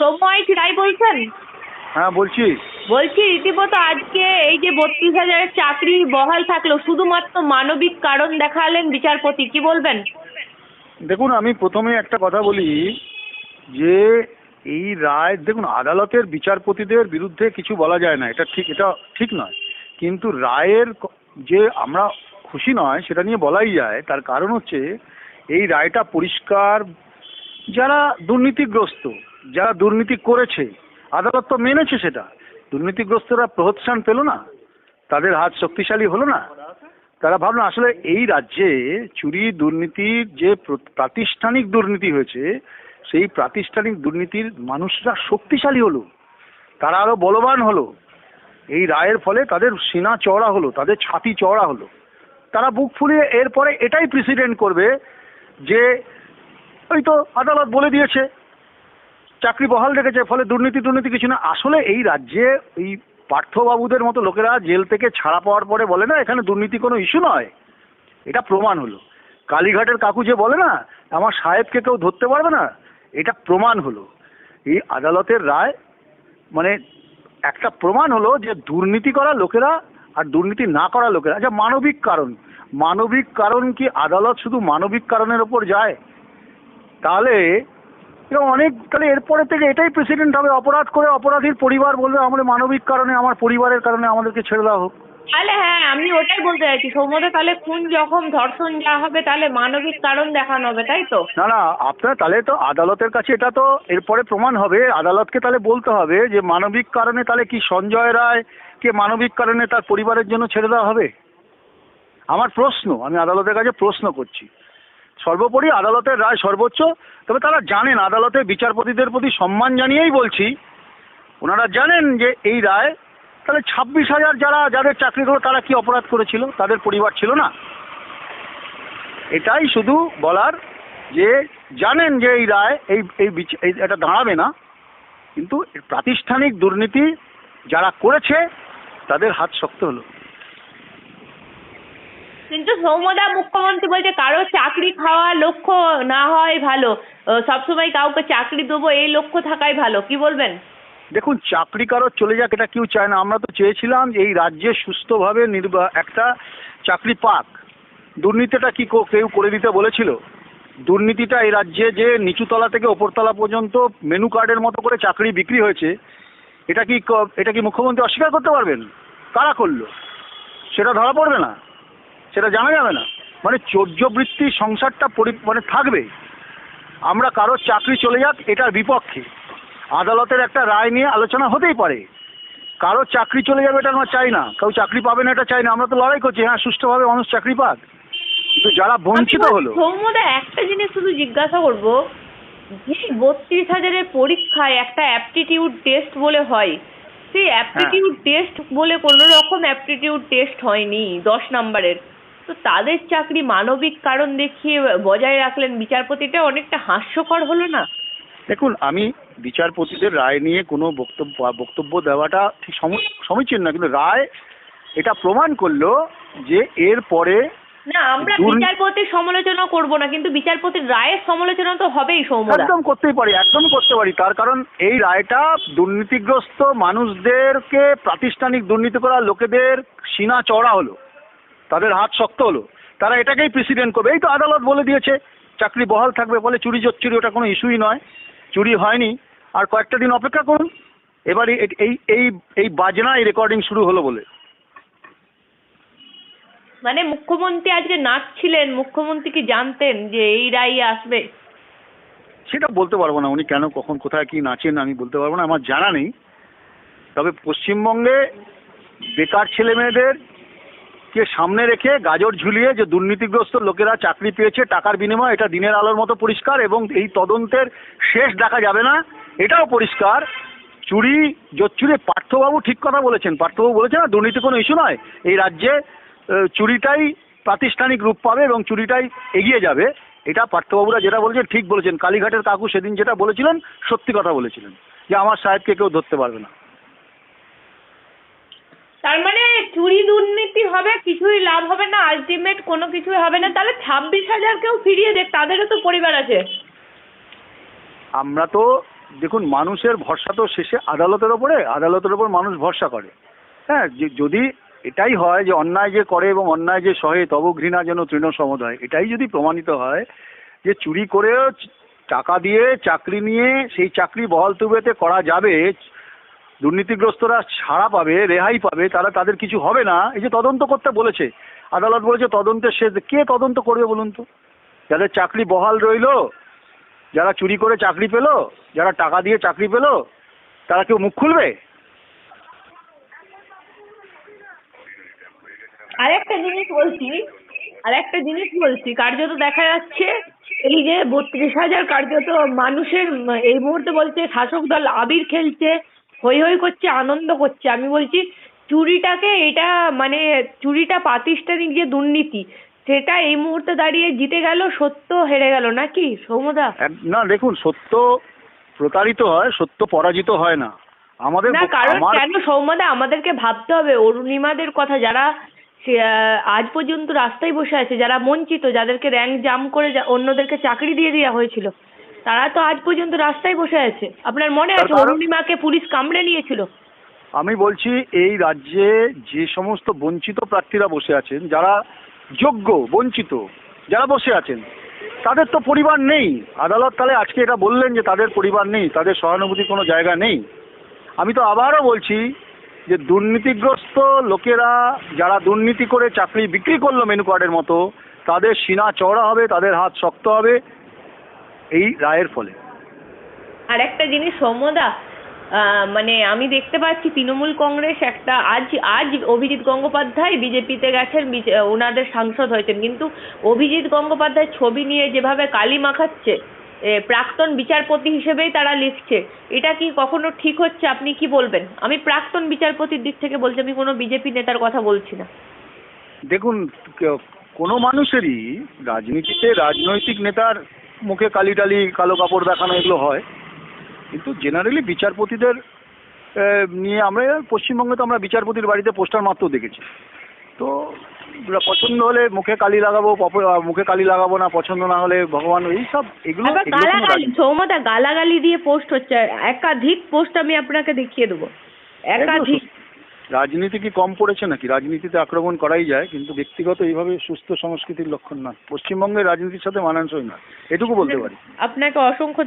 সৌম্য রায় বলছেন? হ্যাঁ বলছি। বলছি রীতিমতো আজকে এই যে বত্রিশ হাজারের চাকরি বহাল থাকল শুধুমাত্র মানবিক কারণ দেখালেন বিচারপতি কি বলবেন? দেখুন আমি প্রথমে একটা কথা বলি যে এই রায় দেখুন আদালতের বিচারপতিদের বিরুদ্ধে কিছু বলা যায় না এটা ঠিক এটা ঠিক নয়। কিন্তু রায়ের যে আমরা খুশি নয় সেটা নিয়ে বলাই যায় তার কারণ হচ্ছে এই রায়টা পরিষ্কার যারা দুর্নীতিগ্রস্ত, যারা দুর্নীতি করেছে, আদালত তো মেনেছে সেটা। দুর্নীতিগ্রস্তরা প্রহৎসান পেল না, তাদের হাত শক্তিশালী হলো না। তারা ভাবনা আসলে এই রাজ্যে চুরি দুর্নীতির যে প্রাতিষ্ঠানিক দুর্নীতি হয়েছে, সেই প্রাতিষ্ঠানিক দুর্নীতির মানুষরা শক্তিশালী হলো। তারা আরও বলবান হলো। এই রায়ের ফলে তাদের সিনা চওড়া হলো, তাদের ছাতি চওড়া হলো। তারা বুক ফুলিয়ে এরপরে এটাই প্রেসিডেন্ট করবে যে ওই তো আদালত বলে দিয়েছে। চাকরি বহাল রেখেছে, ফলে দুর্নীতি দুর্নীতি কিছু না। আসলে এই রাজ্যে এই পার্থবাবুদের মতো লোকেরা জেল থেকে ছাড়া পাওয়ার পরে বলে না, এখানে দুর্নীতি কোনো ইস্যু নয়। এটা প্রমাণ হলো। কালীঘাটের কাকু যে বলে না, আমার সাহেবকে কেউ ধরতে পারবে না এটা প্রমাণ হলো। এই আদালতের রায় মানে একটা প্রমাণ হলো যে দুর্নীতি করা লোকেরা আর দুর্নীতি না করা লোকেরা আচ্ছা মানবিক কারণ। মানবিক কারণ কি আদালত শুধু মানবিক কারণের ওপর যায়? তাহলে অনেক তাহলে এরপরে থেকে এটাই প্রেসিডেন্ট হবে অপরাধ করে অপরাধীর পরিবার বলবে আমাদের মানবিক কারণে আমার পরিবারের কারণে আমাদেরকে ছেড়ে দেওয়া হোক। তাহলে হ্যাঁ আমি ওটাই বলতে চাইছি সৌম্যদা তাহলে খুন জখম ধর্ষণ যা হবে তাহলে মানবিক কারণ দেখানো হবে তাই তো? না না আপনার তাহলে তো আদালতের কাছে এটা তো এরপরে প্রমাণ হবে আদালতকে তাহলে বলতে হবে যে মানবিক কারণে তাহলে কি সঞ্জয় রায় কে মানবিক কারণে তার পরিবারের জন্য ছেড়ে দেওয়া হবে? আমার প্রশ্ন আমি আদালতের কাছে প্রশ্ন করছি। সর্বোপরি আদালতের রায় সর্বোচ্চ। তবে তারা জানেন, আদালতের বিচারপতিদের প্রতি সম্মান জানিয়েই বলছি, ওনারা জানেন যে এই রায়, তাহলে ছাব্বিশ হাজার যারা, যাদের চাকরি হলো, তারা কি অপরাধ করেছিল? তাদের পরিবার ছিল না। এটাই শুধু বলার যে জানেন যে এই রায়, এই এই এটা দাঁড়াবে না। কিন্তু প্রাতিষ্ঠানিক দুর্নীতি যারা করেছে, তাদের হাত শক্ত হলো। কিন্তু সৌম্যদা মুখ্যমন্ত্রী বলছে কারও চাকরি খাওয়া লক্ষ্য না হয় ভালো। সবসময় কাউকে চাকরি দেবো, এই লক্ষ্য থাকাই ভালো। কি বলবেন? দেখুন, চাকরি কারও চলে যাক, এটা কেউ চায় না। আমরা তো চেয়েছিলাম এই রাজ্যে সুস্থভাবে নির্বা, একটা চাকরি পাক। দুর্নীতিটা কি কেউ করে দিতে বলেছিল? দুর্নীতিটা এই রাজ্যে যে নিচুতলা থেকে ওপরতলা পর্যন্ত মেনু কার্ডের মতো করে চাকরি বিক্রি হয়েছে, এটা ক- এটা কি মুখ্যমন্ত্রী অস্বীকার করতে পারবেন? কারা করল? সেটা ধরা পড়বে না। সেটা জানা যাবে না। মানে চৌর্যবৃত্তি সংসারটা পরি মানে থাকবে। আমরা কারও চাকরি চলে যাক এটার বিপক্ষে। আদালতের একটা রায় নিয়ে আলোচনা হতেই পারে। কারও চাকরি চলে যাবে এটা আমরা চাই না। কেউ চাকরি পাবে না এটা চাই না। আমরা তো লড়াই করছি হ্যাঁ সুষ্ঠুভাবে মানুষ চাকরি পাক। কিন্তু যারা বঞ্চিত হলো সৌম্যদা একটা জিনিস শুধু জিজ্ঞাসা করব। যে বত্রিশ হাজারের পরীক্ষায় একটা অ্যাপটিটিউড টেস্ট বলে হয় সেই অ্যাপটিটিউড টেস্ট বলে কোনো রকম অ্যাপটিটিউড টেস্ট হয়নি দশ নম্বরের। তো তাদের চাকরি মানবিক কারণ দেখিয়ে বজায় রাখলেন বিচারপতিটা অনেকটা হাস্যকর হলো না? দেখুন আমি বিচারপতিদের রায় নিয়ে কোনো বক্তব্য বক্তব্য দেওয়াটা ঠিক সমীচীন না কিন্তু রায় এটা প্রমাণ করল যে এর পরে না আমরা বিচারপতির সমালোচনা করব না কিন্তু বিচারপতির রায়ের সমালোচনা তো হবেই সৌম্যদা। একদম করতেই পারি একদম করতে পারি তার কারণ এই রায়টা দুর্নীতিগ্রস্ত মানুষদেরকে প্রাতিষ্ঠানিক দুর্নীতি করা লোকেদের সিনা চড়া হলো। তাদের হাত শক্ত হলো। তারা এটাকেই প্রেসিডেন্ট করবে। এই তো আদালত বলে দিয়েছে চাকরি বহাল থাকবে বলে চুরি চুরি ওটা কোনো ইস্যুই নয়। চুরি হয়নি। আর কয়েকটা দিন অপেক্ষা করুন। এবারে এই এই এই বাজনা এই রেকর্ডিং শুরু হলো বলে। মানে মুখ্যমন্ত্রী আজকে নাচছিলেন। মুখ্যমন্ত্রী কি জানতেন যে এই রায় আসবে? সেটা বলতে পারব না উনি কেন কখন কোথায় কি নাচেন আমি বলতে পারব না। আমার জানা নেই। তবে পশ্চিমবঙ্গে বেকার ছেলে মেয়েদের কে সামনে রেখে গাজর ঝুলিয়ে যে দুর্নীতিগ্রস্ত লোকেরা চাকরি পেয়েছে, টাকার বিনিময়ে এটা দিনের আলোর মতো পরিষ্কার এবং এই তদন্তের শেষ দেখা যাবে না, এটাও পরিষ্কার। চুরি জোচ্চুরি পার্থবাবু ঠিক কথা বলেছেন, পার্থবাবু বলেছেন না, দুর্নীতি কোনো ইস্যু নয়। এই রাজ্যে চুরিটাই প্রাতিষ্ঠানিক রূপ পাবে এবং চুরিটাই এগিয়ে যাবে। এটা পার্থবাবুরা যেটা বলেছেন ঠিক বলেছেন। কালীঘাটের কাকু সেদিন যেটা বলেছিলেন, সত্যি কথা বলেছিলেন। যে আমার সাহেবকে কেউ ধরতে পারবে না। তার মানে চুরি দুর্নীতি হবে, কিছুই লাভ হবে না আলটিমেট কোনো কিছুই হবে না। তাহলে ছাব্বিশ হাজার কেউ ফিরিয়ে দেখ তাদেরও তো পরিবার আছে। আমরা তো, দেখুন, মানুষের ভরসা তো শেষে আদালতের ওপরে, আদালতের ওপর মানুষ ভরসা করে। হ্যাঁ যদি এটাই হয় যে অন্যায় যে করে এবং অন্যায় যে সহে, তব ঘৃণা যেন তৃণ সমুদয়। এটাই যদি প্রমাণিত হয় যে চুরি করেও চ- টাকা দিয়ে চাকরি নিয়ে সেই চাকরি বহাল তবিয়তে করা যাবে দুর্নীতিগ্রস্তরা ছাড়া পাবে, রেহাই পাবে, তারা তাদের কিছু হবে না। এই যে তদন্ত করতে বলেছে, আদালত বলেছে তদন্তের শেষ। কে তদন্ত করবে বলুন তো? যাদের চাকরি বহাল রইল, যারা চুরি করে চাকরি পেল, যারা টাকা দিয়ে চাকরি পেল, তারা কেউ মুখ খুলবে? আর একটা জিনিস বলছি আর একটা জিনিস বলছি, কার্যত দেখা যাচ্ছে এই যে বত্রিশ হাজার কার্যত মানুষের, এই মুহূর্তে বলছে শাসক দল আবির খেলছে হই হই করছে আনন্দ করছে। আমি বলছি চুরিটাকে এটা মানে চুরিটা প্রাতিষ্ঠানিক যে দুর্নীতি সেটা এই মুহূর্তে দাঁড়িয়ে জিতে গেল সত্য হেরে গেল নাকি? সৌমদা না দেখুন সত্য প্রতারিত হয় সত্য পরাজিত হয় না। আমাদের না কারণ কেন সৌম্যদা? আমাদেরকে ভাবতে হবে। অরুণিমাদের কথা যারা আজ পর্যন্ত রাস্তায় বসে আছে যারা বঞ্চিত যাদেরকে র্যাঙ্ক জাম করে অন্যদেরকে চাকরি দিয়ে দেওয়া হয়েছিল তারা তো আজ পর্যন্ত রাস্তায় বসে আছে। আপনার মনে আছে অরুণিমাকে পুলিশ কামড়ে নিয়েছিল? আমি বলছি এই রাজ্যে যে সমস্ত বঞ্চিত প্রার্থীরা বসে আছেন যারা যোগ্য বঞ্চিত যারা বসে আছেন তাদের তো পরিবার নেই। আদালত তাহলে আজকে এটা বললেন যে তাদের পরিবার নেই তাদের সহানুভূতি কোনো জায়গা নেই। আমি তো আবারও বলছি যে দুর্নীতিগ্রস্ত লোকেরা যারা দুর্নীতি করে চাকরি বিক্রি করল মেনু কার্ডের মতো তাদের সিনা চওড়া হবে তাদের হাত শক্ত হবে। এই রায়ের ফলে। আর একটা জিনিস সৌম্যদা মানে আমি দেখতে পাচ্ছি তৃণমূল কংগ্রেস একটা আজ আজ অভিজিৎ গঙ্গোপাধ্যায় বিজেপিতে গেছেন ওনাদের সাংসদ হয়েছেন। কিন্তু অভিজিৎ গঙ্গোপাধ্যায় ছবি নিয়ে যেভাবে কালি মাখাচ্ছে প্রাক্তন বিচারপতি হিসেবেই তারা লিখছে এটা কি কখনো ঠিক হচ্ছে? আপনি কি বলবেন? আমি প্রাক্তন বিচারপতির দিক থেকে বলছি আমি কোনো বিজেপি নেতার কথা বলছি না। দেখুন কোনো মানুষেরই রাজনীতিতে রাজনৈতিক নেতার মুখে কালি টালি কালো কাপড় দেখানো এগুলো হয়। কিন্তু জেনারেলি বিচারপতিদের নিয়ে আমরা পশ্চিমবঙ্গে তো আমরা বিচারপতির বাড়িতে পোস্টার মাত্র দেখেছি। তো পছন্দ হলে মুখে কালি লাগাবো মুখে কালি লাগাবো না পছন্দ না হলে ভগবান এগুলো আবার এগুলো গালাগালি সৌমদা গালাগালি দিয়ে পোস্ট হচ্ছে একাধিক পোস্ট আমি আপনাকে দেখিয়ে দেবো। একাধিক রাজনীতি কি কম পড়েছে নাকি? রাজনীতিতে আক্রমণ করাই যায়, কিন্তু ব্যক্তিগত এইভাবে সুস্থ সংস্কৃতির লক্ষণ না পশ্চিমবঙ্গের রাজনীতির সাথে মানানসই না এটুকু বলতে পারি। আপনাকে অসংখ্য